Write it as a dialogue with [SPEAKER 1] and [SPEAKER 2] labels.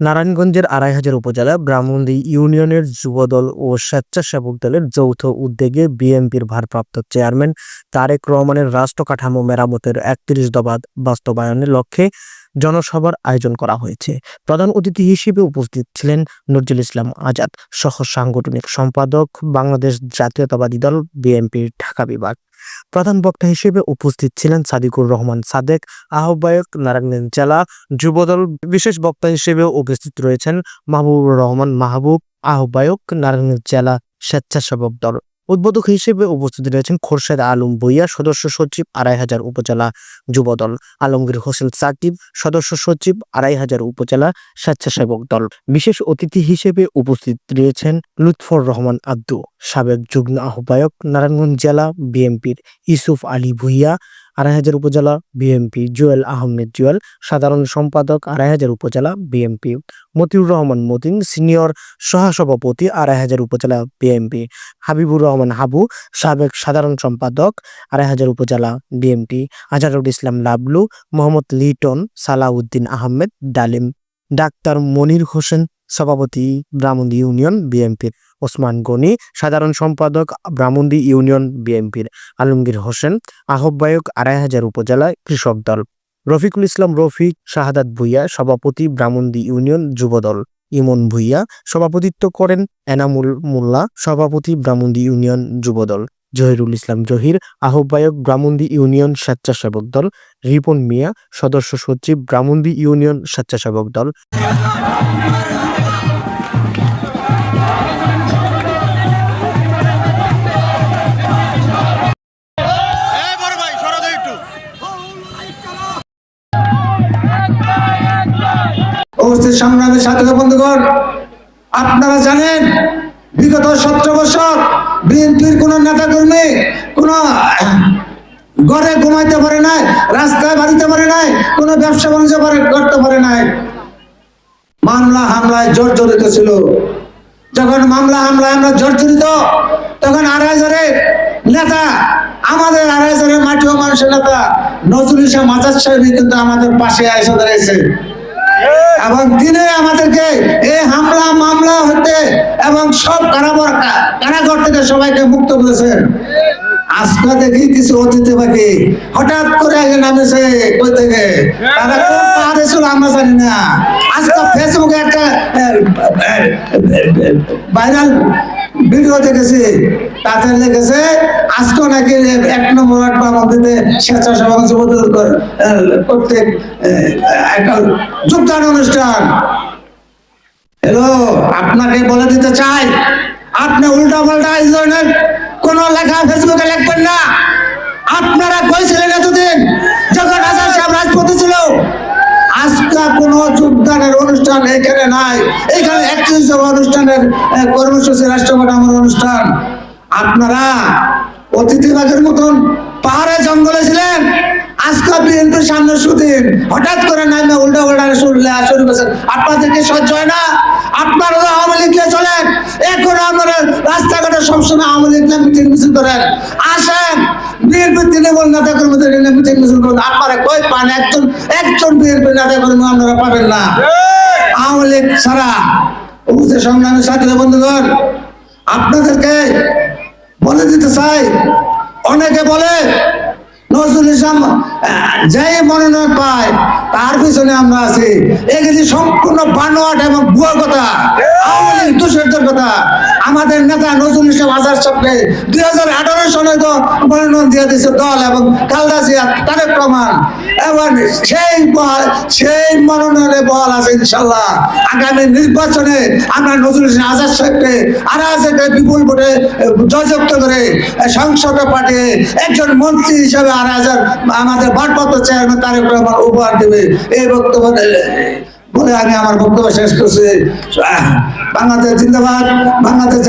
[SPEAKER 1] নারায়ণগঞ্জের আড়াই হাজার উপজেলা ব্রাহ্মণী ইউনিয়নের যুবদল ও স্বেচ্ছাসেবক দলের যৌথ উদ্যোগে বিএনপির ভারপ্রাপ্ত চেয়ারম্যান তারেক রহমানের রাষ্ট্র কাঠামো মেরামতের একত্রিশ দবাদ বাস্তবায়নের লক্ষ্যে জনসভার আয়োজন করা হয়েছে। প্রধান অতিথি হিসেবে উপস্থিত ছিলেন নজরুল ইসলাম আজাদ, সহ সাংগঠনিক সম্পাদক বাংলাদেশ জাতীয়তাবাদী দল বিএনপির ঢাকা বিভাগ। প্রধান বক্তা হিসেবে উপস্থিত ছিলেন সাদিকুর রহমান সাদেক, আহ্বায়ক নারায়ণগঞ্জ জেলা যুবদল। বিশেষ বক্তা হিসেবে উপস্থিত রয়েছেন মাহবুবুর রহমান মাহবুব, আহ্বায়ক নারায়ণগঞ্জ জেলা স্বেচ্ছাসেবক দল। উদ্বোধক হিসেবে উপস্থিত রয়েছেন খোরশেদ আলম বইয়া সদস্য সচিব আড়াই হাজার উপজেলা যুবদল, আলমগীর হোসেন সাকিব, সদস্য সচিব আড়াই হাজার উপজেলা স্বেচ্ছাসেবক দল। বিশেষ অতিথি হিসেবে উপস্থিত রয়েছেন লুৎফর রহমান আব্দু সাবেক যুগ্ম আহ্বায়ক, নারায়ণগঞ্জ জেলা বিএনপির ইসুফ আলী ভুইয়া আড়াই হাজার উপজেলা বিএনপি, জুয়েল আহমেদ জুয়েল, সাধারণ সম্পাদক আড়াইহাজার উপজেলা বিএমপি মতিউর রহমান মতিন, সিনিয়র সহসভাপতি আড়াইহাজার উপজেলা বিএমপি হাবিবুর রহমান হাবু, সাবেক সাধারণ সম্পাদক আড়াইহাজার উপজেলা বিএনপি আজহারুল ইসলাম লাবলু, মোহাম্মদ লিটন সালাউদ্দিন আহমেদ ডালিম। ডাক্তার মনির হোসেন, সভাপতি ব্রাহ্মণী ইউনিয়ন বিএনপির ওসমান গনি, সাধারণ সম্পাদক ব্রাহ্মণী ইউনিয়ন বিএনপির আলমগীর হোসেন, আহ্বায়ক আড়াই হাজার উপজেলা কৃষক দল। রফিকুল ইসলাম রফিক, শাহাদাত ভুইয়া, সভাপতি ব্রাহ্মণী ইউনিয়ন যুবদল ইমন ভুইয়া, সভাপতিত্ব করেন এনামুল মোল্লা, সভাপতি ব্রাহ্মণী ইউনিয়ন যুবদল জহিরুল ইসলাম জহির আহ্বায়ক ব্রাহ্মণী ইউনিয়ন স্বেচ্ছাসেবক দল রিপন মিয়া সদস্য সচিব ব্রাহ্মণী ইউনিয়ন স্বেচ্ছাসেবক দল।
[SPEAKER 2] এই বড় ভাই সরা
[SPEAKER 3] উপস্থিত সংগ্রামী সাথী বন্ধুগণ আপনারা জানেন বিগত সতেরো বছর বিএনপির কোন নেতা কর্মী কোন ঘরে ঘুমাইতে পারে নাই, রাস্তায় বাড়িতে পারে নাই, কোন ব্যবসা বাণিজ্য করতে পারে নাই। মামলা হামলায় জর্জরিত ছিল। যখন মামলা হামলায় আমরা জর্জরিত, তখন আড়াই হাজারের নেতা, আমাদের আড়াই হাজারের ও মানুষের নেতা নজরুল ইসলাম আজাদ সাহেব কিন্তু আমাদের পাশে এসে দাঁড়িয়েছে এবং তিনি আমাদেরকে এই হামলা, মামলা হতে এবং সব কারাবর, কারাগর থেকে সবাইকে মুক্ত করেছেন। আজকে দেখি কিছু অতিথি বাকি। হঠাৎ করে আগে নামেছে কই থেকে? তারা আমরা জানি না। ফেসবুকে একটা ভাইরাল ভিডিও দেখেছি। তাতে নাকি হ্যালো, আপনাকে বলে দিতে চাই, আপনি উল্টা পাল্টা এই ধরনের কোন লেখা ফেসবুকে লিখবেন না। আপনারা কইছিলেন এতদিন, যখন আজাদ সাহেব রাজপথে ছিল কোনো অনুষ্ঠান এখানে নাই। এখানে একত্রিশ অনুষ্ঠানের অনুষ্ঠান। আপনারা অতিথিবাগের মতন পাহাড়ে জঙ্গলে ছিলেন। আজকে বিএনপির সামনে সুদিন হঠাৎ করে নামে উল্টা শুনলে শুরু করেছেন। আপনাদেরকে সহ্য হয় না। আপনারা আওয়ামী লীগকে চলেন। এখন আপনারা রাস্তাঘাটে সবসময় আওয়ামী লীগ নিয়ে মিটিং মিছিল করেন। আসেন। বিএনপির তৃণমূল নেতা কর্মীদের মিটিং মিছিল করেন। আপনারা কই পান? একজন একজন বিএনপি নেতা কর্মী আপনারা পাবেন না। আওয়ামী লীগ ছাড়া। উপস্থিত সংগ্রামী সাথী বন্ধুগণ, আপনাদেরকে বলে দিতে চাই। অনেকে বলে নজরুল ইসলাম যে যেই মনোনয়ন পায় তার পিছনে আমরা আছি। এগুলি সম্পূর্ণ বানোয়াট এবং ভুয়া কথা। আওয়ামী লীগ দুষ্কৃতের কথা। আমাদের নেতা নজরুল ইসলাম আজাদ সাহেবকে দুই হাজার আঠারো সনে তো মনোনয়ন দিয়ে দিয়েছে দল এবং কালদা জিয়া তারেক প্রমাণ। এবং সেই বল সেই মনোনয়নে বল আছে ইনশাল্লাহ। আগামী নির্বাচনে আমরা নজরুল ইসলাম আজাদ সাহেবকে আরাজকে বিপুল ভোটে জয়যুক্ত করে সংসদে পাঠিয়ে একজন মন্ত্রী হিসেবে আড়াই হাজার আমাদের ভারপ্রাপ্ত চেয়ারম্যান তারেক রহমান উপহার দেবে। এই বক্তব্য বলে আমি আমার বক্তব্য শেষ করছি। বাংলাদেশ জিন্দাবাদ, বাংলাদেশ